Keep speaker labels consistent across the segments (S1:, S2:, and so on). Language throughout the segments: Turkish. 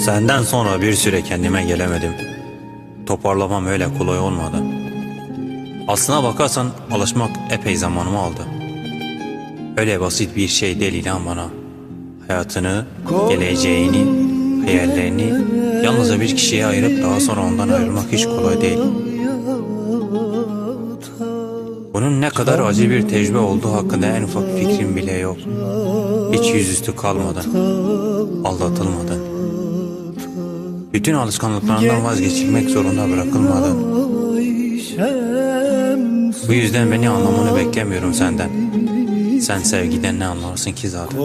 S1: Senden sonra bir süre kendime gelemedim. Toparlamam öyle kolay olmadı. Aslına bakarsan alışmak epey zamanımı aldı. Öyle basit bir şey değil inan bana. Hayatını, geleceğini, hayallerini yalnızca bir kişiye ayırıp daha sonra ondan ayrılmak hiç kolay değil. Bunun ne kadar acı bir tecrübe olduğu hakkında en ufak fikrim bile yok. Hiç yüzüstü kalmadan, aldatılmadan. Bütün alışkanlıklarından vazgeçilmek zorunda bırakılmadın. Bu yüzden beni anlamanı beklemiyorum senden. Sen sevgiden ne anlarsın ki zaten?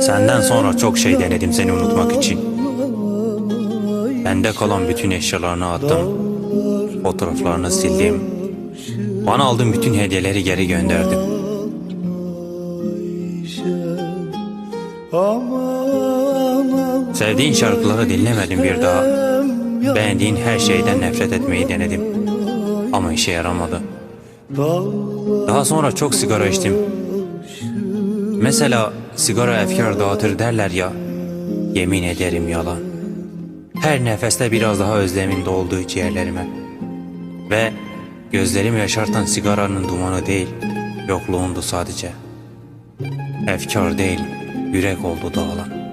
S1: Senden sonra çok şey denedim seni unutmak için. Bende kalan bütün eşyalarını attım. Fotoğraflarını sildim. Bana aldığın bütün hediyeleri geri gönderdim. Sevdiğin şarkıları dinlemedim bir daha. Beğendiğin her şeyden nefret etmeyi denedim. Ama işe yaramadı. Daha sonra çok sigara içtim. Mesela sigara efkar dağıtır derler ya. Yemin ederim yalan. Her nefeste biraz daha özlemin dolduğu ciğerlerime. Ve gözlerimi yaşartan sigaranın dumanı değil, yokluğundu sadece. Efkar değil, yürek oldu dağılan.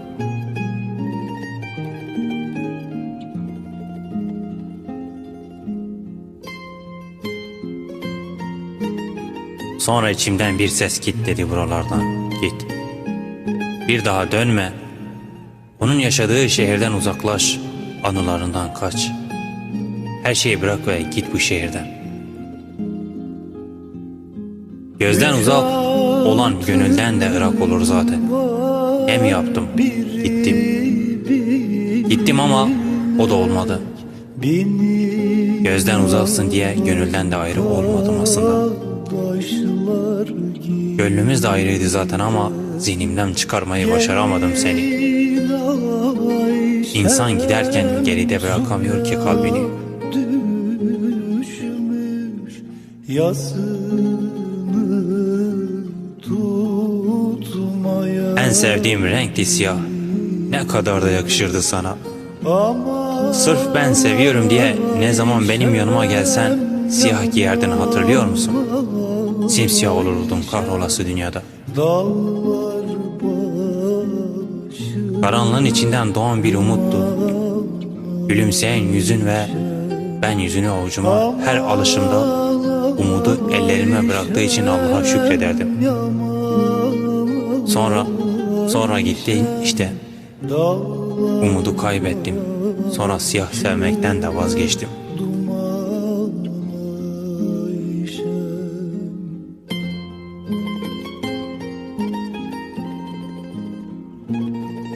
S1: Sonra içimden bir ses git dedi buralardan, git. Bir daha dönme. Onun yaşadığı şehirden uzaklaş, anılarından kaç. Her şeyi bırak ve git bu şehirden. Gözden uzak olan gönülden de ırak olur zaten. Hem yaptım, gittim. Gittim ama o da olmadı. Gözden uzaksın diye gönülden de ayrı olmadım aslında. Gönlümüz de ayrıydı zaten ama zihnimden çıkarmayı başaramadım seni. İnsan giderken geride bırakamıyor ki kalbini.
S2: düşmüş
S1: Sevdiğim renkti siyah. Ne kadar da yakışırdı sana. Sırf ben seviyorum diye ne zaman benim yanıma gelsen siyah giyerdin hatırlıyor musun? Simsiyah olurdum kahrolası dünyada. Karanlığın içinden doğan bir umuttu. Gülümseyen yüzün ve ben yüzünü avucuma her alışımda umudu ellerime bıraktığı için Allah'a şükrederdim. Sonra, sonra gitti işte. Umudu kaybettim. Sonra siyah sevmekten de vazgeçtim.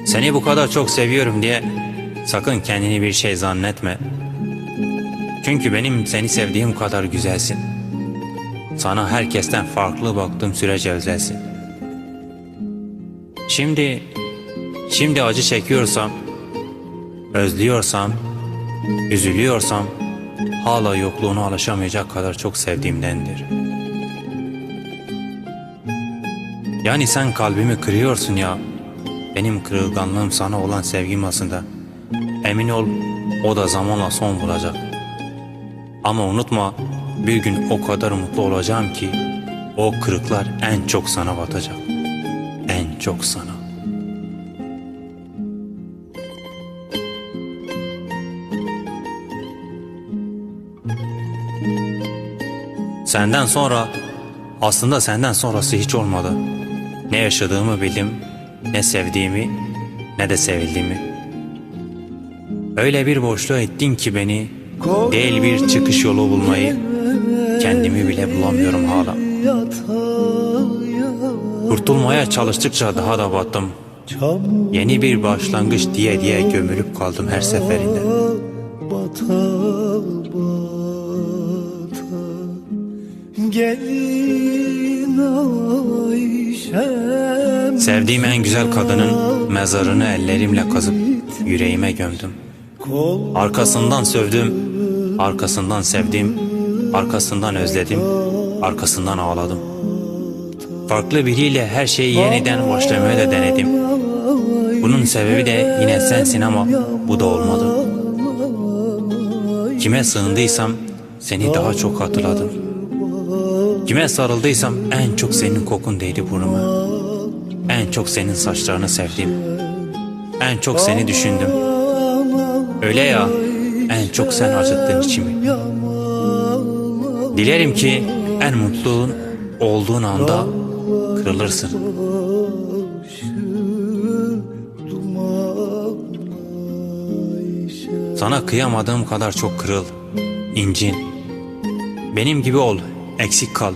S1: Seni bu kadar çok seviyorum diye sakın kendini bir şey zannetme. Çünkü benim seni sevdiğim kadar güzelsin. Sana herkesten farklı baktığım sürece özelsin. Şimdi, şimdi acı çekiyorsam, özlüyorsam, üzülüyorsam hala yokluğuna alışamayacak kadar çok sevdiğimdendir. Yani sen kalbimi kırıyorsun ya, benim kırılganlığım sana olan sevgim aslında. Emin ol o da zamanla son bulacak. Ama unutma bir gün o kadar mutlu olacağım ki o kırıklar en çok sana batacak. Çok sana. Senden sonra aslında senden sonrası hiç olmadı. Ne yaşadığımı bildim, ne sevdiğimi, ne de sevildiğimi. Öyle bir boşluğa ettin ki beni, değil bir çıkış yolu bulmayı, kendimi bile bulamıyorum hala. Kurtulmaya çalıştıkça daha da battım. Yeni bir başlangıç diye diye gömülüp kaldım her seferinde.
S2: bata bata Gelin Ayşem
S1: Sevdiğim en güzel kadının mezarını ellerimle kazıp yüreğime gömdüm. Arkasından sövdüm, arkasından sevdim, arkasından özledim, arkasından ağladım. Farklı biriyle her şeyi yeniden başlamaya da denedim. Bunun sebebi de yine sensin ama bu da olmadı. Kime sığındıysam seni daha çok hatırladım. Kime sarıldıysam en çok senin kokun değdi burnuma. En çok senin saçlarını sevdim. En çok seni düşündüm. Öyle ya, en çok sen acıttın içimi. Dilerim ki en mutlu olduğun anda kırılırsın. Sana kıyamadığım kadar çok kırıl, incin. Benim gibi ol, eksik kal.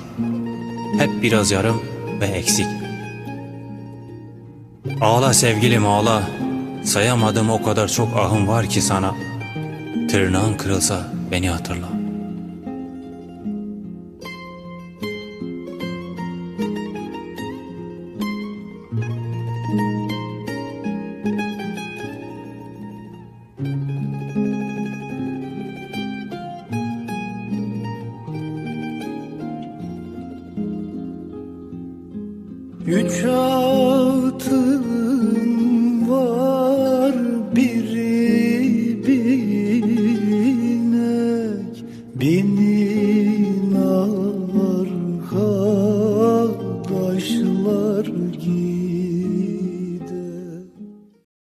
S1: Hep biraz yarım ve eksik. Ağla sevgilim ağla. Sayamadığım o kadar çok ahım var ki sana. Tırnağın kırılsa beni hatırla.
S2: Üç